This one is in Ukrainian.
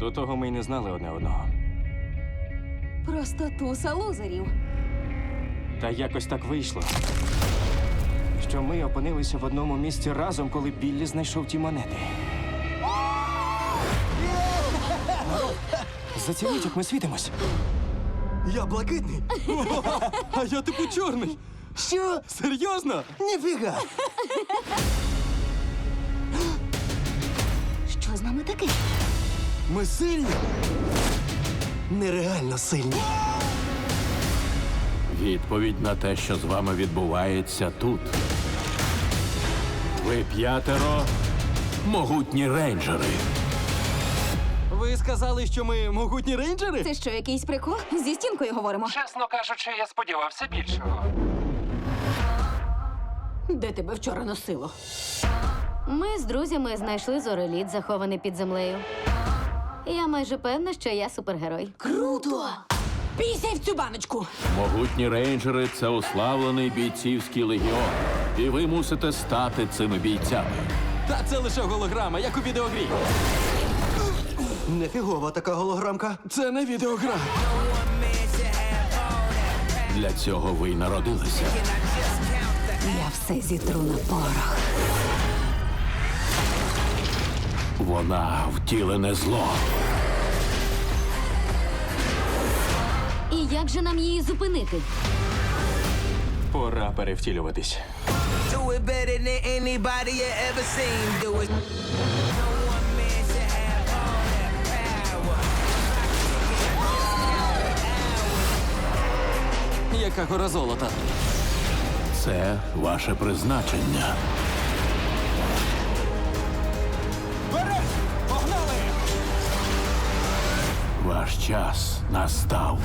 До того ми й не знали одне одного. Просто туса лузерів. Та якось так вийшло, що ми опинилися в одному місці разом, коли Біллі знайшов ті монети. Зацініть, як ми світимось. Я блакитний. А я типу чорний. Що? Серйозно? Ніфіга. Ми сильні. Нереально сильні. Відповідь на те, що з вами відбувається тут. Ви п'ятеро могутні рейнджери. Ви сказали, що ми могутні рейнджери? Це що, якийсь прикол? Зі стінкою говоримо. Чесно кажучи, я сподівався більшого. Де тебе вчора носило? Ми з друзями знайшли зореліт, захований під землею. Майже певна, що я супергерой. Круто! Пісяй в цю баночку! Могутні рейнджери це уславлений бійцівський легіон. І ви мусите стати цими бійцями. Та це лише голограма, як у відеогрі. Нефігова така голограмка. Це не відеогра. Для цього ви й народилися. Я все зітру на порох. Вона втілене зло. Як же нам її зупинити? Пора перевтілюватись. Do it better than anybody you ever seen. Do it. No one man should have all that power. Яка гора золота. Це ваше призначення. Ваш час настав.